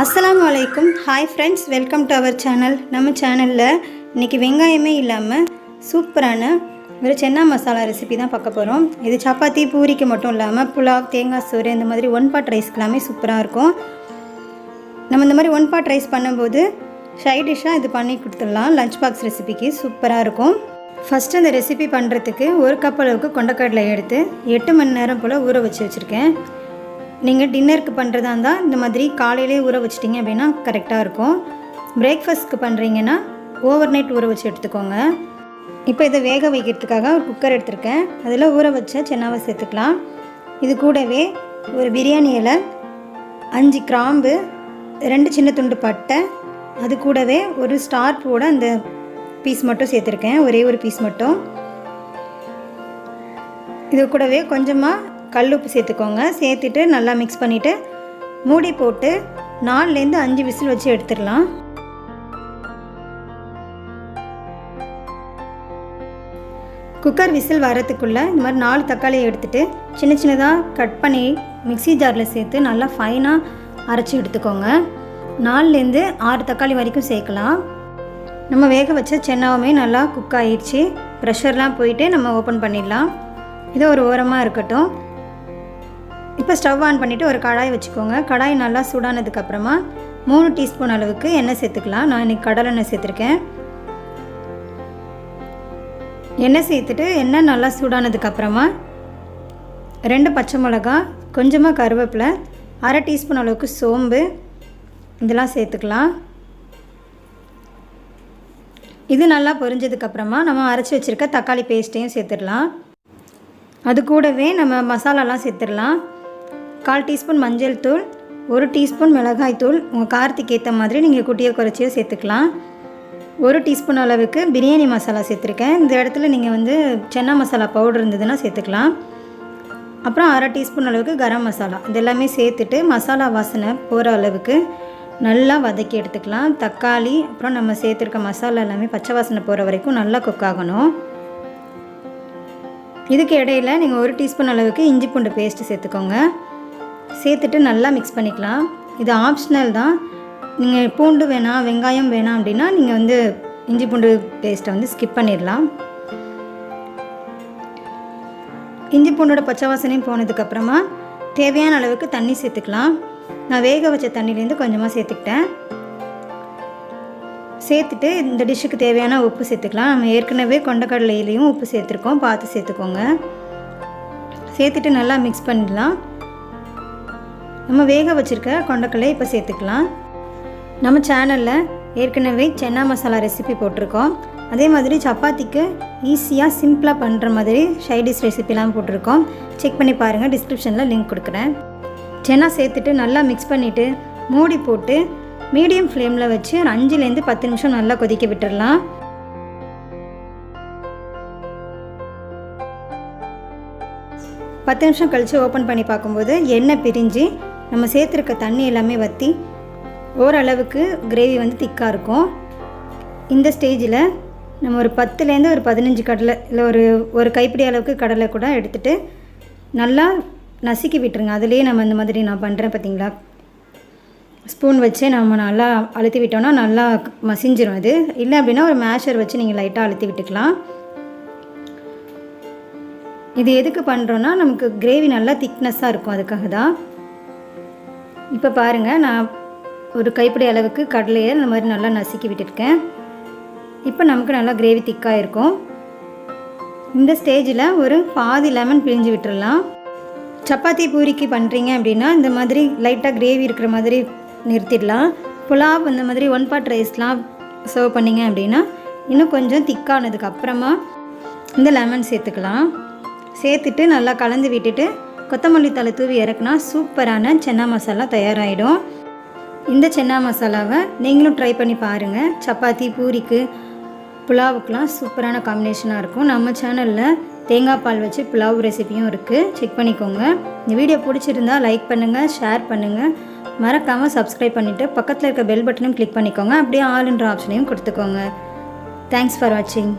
அஸ்லாம் வலைக்கும் hi friends welcome to our channel நம்ம சேனலில் இன்றைக்கி வெங்காயமே இல்லாமல் சூப்பரான ஒரு சென்னா மசாலா ரெசிபி தான் பார்க்க போகிறோம் இது சப்பாத்தி பூரிக்கு மட்டும் இல்லாமல் புலாவ் தேங்காய் சோறு இந்த மாதிரி ஒன் பாட் ரைஸ்க்கு எல்லாமே சூப்பராக இருக்கும். நம்ம இந்த மாதிரி ஒன் பாட் ரைஸ் பண்ணும்போது சைட் டிஷ்ஷாக இது பண்ணி கொடுத்துடலாம். லஞ்ச் பாக்ஸ் ரெசிபிக்கு சூப்பராக இருக்கும். ஃபஸ்ட்டு அந்த ரெசிபி பண்ணுறதுக்கு ஒரு கப் அளவுக்கு கொண்டக்கடலை எடுத்து எட்டு மணி நேரம் போல் ஊற வச்சு வச்சுருக்கேன். நீங்கள் டின்னருக்கு பண்ணுறதா இருந்தால் இந்த மாதிரி காலையிலே ஊற வச்சிட்டிங்க அப்படின்னா கரெக்டாக இருக்கும். பிரேக்ஃபாஸ்ட்க்கு பண்ணுறீங்கன்னா ஓவர் நைட் ஊற வச்சு எடுத்துக்கோங்க. இப்போ இதை வேக வைக்கிறதுக்காக ஒரு குக்கர் எடுத்திருக்கேன். அதில் ஊற வச்ச சென்னாவை சேர்த்துக்கலாம். இது கூடவே ஒரு பிரியாணி இலை அஞ்சு கிராம்பு ரெண்டு சின்ன துண்டு பட்டை அது கூடவே ஒரு ஸ்டார் போட அந்த பீஸ் மட்டும் சேர்த்துருக்கேன். ஒரே ஒரு பீஸ் மட்டும். இது கூடவே கொஞ்சமாக கல் உப்பு சேர்த்துக்கோங்க. சேர்த்துட்டு நல்லா மிக்ஸ் பண்ணிவிட்டு மூடி போட்டு நாலுலேருந்து அஞ்சு விசில் வச்சு எடுத்துடலாம். குக்கர் விசில் வரத்துக்குள்ளே இந்த மாதிரி நாலு தக்காளியை எடுத்துகிட்டு சின்ன சின்னதாக கட் பண்ணி மிக்ஸி ஜாரில் சேர்த்து நல்லா ஃபைனாக அரைச்சி எடுத்துக்கோங்க. நாலுலேருந்து ஆறு தக்காளி வரைக்கும் சேர்க்கலாம். நம்ம வேக வச்ச சென்னாவுமே நல்லா குக் ஆயிடுச்சு. ப்ரெஷர்லாம் போயிட்டு நம்ம ஓப்பன் பண்ணிடலாம். இது ஒரு ஓரமாக இருக்கட்டும். இப்போ ஸ்டவ் ஆன் பண்ணிவிட்டு ஒரு கடாய் வச்சுக்கோங்க. கடாய் நல்லா சூடானதுக்கப்புறமா மூணு டீஸ்பூன் அளவுக்கு எண்ணெய் சேர்த்துக்கலாம். நான் இன்றைக்கி கடலை எண்ணெய் சேர்த்துருக்கேன். எண்ணெய் சேர்த்துட்டு எண்ணெய் நல்லா சூடானதுக்கப்புறமா ரெண்டு பச்சை மிளகா கொஞ்சமாக கருவேப்பிலை அரை டீஸ்பூன் அளவுக்கு சோம்பு இதெல்லாம் சேர்த்துக்கலாம். இது நல்லா பொரிஞ்சதுக்கப்புறமா நம்ம அரைச்சி வச்சுருக்க தக்காளி பேஸ்ட்டையும் சேர்த்துடலாம். அது கூடவே நம்ம மசாலாலாம் சேர்த்துடலாம். கால் டீஸ்பூன் மஞ்சள் தூள் ஒரு டீஸ்பூன் மிளகாய் தூள் உங்கள் காரத்துக்கு ஏற்ற மாதிரி நீங்கள் குட்டியை குறைச்சியோ சேர்த்துக்கலாம். ஒரு டீஸ்பூன் அளவுக்கு பிரியாணி மசாலா சேர்த்துருக்கேன். இந்த இடத்துல நீங்கள் வந்து சென்னா மசாலா பவுடர் இருந்ததுன்னா சேர்த்துக்கலாம். அப்புறம் அரை டீஸ்பூன் அளவுக்கு கரம் மசாலா. இது எல்லாமே சேர்த்துட்டு மசாலா வாசனை போகிற அளவுக்கு நல்லா வதக்கி எடுத்துக்கலாம். தக்காளி அப்புறம் நம்ம சேர்த்துருக்க மசாலா எல்லாமே பச்சை வாசனை போகிற வரைக்கும் நல்லா குக் ஆகணும். இதுக்கு இடையில நீங்கள் ஒரு டீஸ்பூன் அளவுக்கு இஞ்சி பூண்டு பேஸ்ட்டு சேர்த்துக்கோங்க. சேர்த்துட்டு நல்லா மிக்ஸ் பண்ணிக்கலாம். இது ஆப்ஷனல் தான். நீங்கள் பூண்டு வேணாம் வெங்காயம் வேணாம் அப்படின்னா நீங்கள் வந்து இஞ்சி பூண்டு பேஸ்ட்டை வந்து ஸ்கிப் பண்ணிடலாம். இஞ்சி பூண்டோட பச்சை வாசனையும் போனதுக்கப்புறமா தேவையான அளவுக்கு தண்ணி சேர்த்துக்கலாம். நான் வேக வச்ச தண்ணிலேருந்து கொஞ்சமாக சேர்த்துக்கிட்டேன். சேர்த்துட்டு இந்த டிஷ்ஷுக்கு தேவையான உப்பு சேர்த்துக்கலாம். நம்ம ஏற்கனவே கொண்டக்கடலையிலையும் உப்பு சேர்த்துருக்கோம். பார்த்து சேர்த்துக்கோங்க. சேர்த்துட்டு நல்லா மிக்ஸ் பண்ணிடலாம். நம்ம வேக வச்சுருக்க கொண்டக்கடலை இப்போ சேர்த்துக்கலாம். நம்ம சேனலில் ஏற்கனவே சென்னா மசாலா ரெசிபி போட்டிருக்கோம். அதே மாதிரி சப்பாத்திக்கு ஈஸியாக சிம்பிளாக பண்ணுற மாதிரி ஷைடிஷ் ரெசிபிலாம் போட்டிருக்கோம். செக் பண்ணி பாருங்கள் டிஸ்கிரிப்ஷனில் லிங்க் கொடுக்குறேன். சென்னா சேர்த்துட்டு நல்லா மிக்ஸ் பண்ணிவிட்டு மூடி போட்டு மீடியம் ஃப்ளேமில் வச்சு ஒரு அஞ்சுலேருந்து பத்து நிமிஷம் நல்லா கொதிக்க விட்டுடலாம் பத்து நிமிஷம் கழித்து ஓப்பன் பண்ணி பார்க்கும்போது எண்ணெய் பிரிஞ்சு நம்ம சேர்த்துருக்க தண்ணி எல்லாமே வற்றி ஓரளவுக்கு கிரேவி வந்து திக்காக இருக்கும். இந்த ஸ்டேஜில் நம்ம ஒரு பத்துலேருந்து ஒரு பதினஞ்சு கடலை இல்லை ஒரு ஒரு கைப்பிடி அளவுக்கு கடலை கூட எடுத்துகிட்டு நல்லா நசுக்கி விட்டுருங்க. அதுலேயே நம்ம இந்த மாதிரி நான் பண்ணுறேன் பார்த்தீங்களா? ஸ்பூன் வச்சு நம்ம நல்லா அழுத்தி விட்டோம்னா நல்லா மசிஞ்சிரும் அது. இல்லை அப்படின்னா ஒரு மேஷர் வச்சு நீங்கள் லைட்டாக அழுத்தி விட்டுக்கலாம். இது எதுக்கு பண்ணுறோன்னா நமக்கு கிரேவி நல்லா திக்னஸ்ஸாக இருக்கும். அதுக்காக தான். இப்போ பாருங்கள் நான் ஒரு கைப்பிடி அளவுக்கு கடலையை இந்த மாதிரி நல்லா நசுக்கி விட்டுருக்கேன். இப்போ நமக்கு நல்லா கிரேவி திக்காக இருக்கும். இந்த ஸ்டேஜில் ஒரு பாதி லெமன் பிழிஞ்சு விட்டுறலாம். சப்பாத்தி பூரிக்கு பண்ணுறீங்க அப்படின்னா இந்த மாதிரி லைட்டாக கிரேவி இருக்கிற மாதிரி நிறுத்திடலாம். புலாவ் இந்த மாதிரி ஒன் பாட் ரைஸ்லாம் சர்வ் பண்ணிங்க அப்படின்னா இன்னும் கொஞ்சம் திக்கானதுக்கு அப்புறமா இந்த லெமன் சேர்த்துக்கலாம். சேர்த்துட்டு நல்லா கலந்து விட்டுட்டு கொத்தமல்லி தலை தூவி இறக்குனா சூப்பரான சென்னா மசாலா தயாராகிடும் இந்த சென்னா மசாலாவை நீங்களும் ட்ரை பண்ணி பாருங்கள் சப்பாத்தி பூரிக்கு புலாவுக்கெலாம் சூப்பரான காம்பினேஷனாக இருக்கும். நம்ம சேனலில் தேங்காய் பால் வச்சு புலாவ் ரெசிபியும் இருக்குது செக் பண்ணிக்கோங்க. இந்த வீடியோ பிடிச்சிருந்தா லைக் பண்ணுங்கள் ஷேர் பண்ணுங்கள் மறக்காமல் சப்ஸ்கிரைப் பண்ணிவிட்டு பக்கத்தில் இருக்க பெல் பட்டனையும் கிளிக் பண்ணிக்கோங்க. அப்படியே ஆளுன்ற ஆப்ஷனையும் கொடுத்துக்கோங்க. தேங்க்ஸ் ஃபார் வாட்சிங்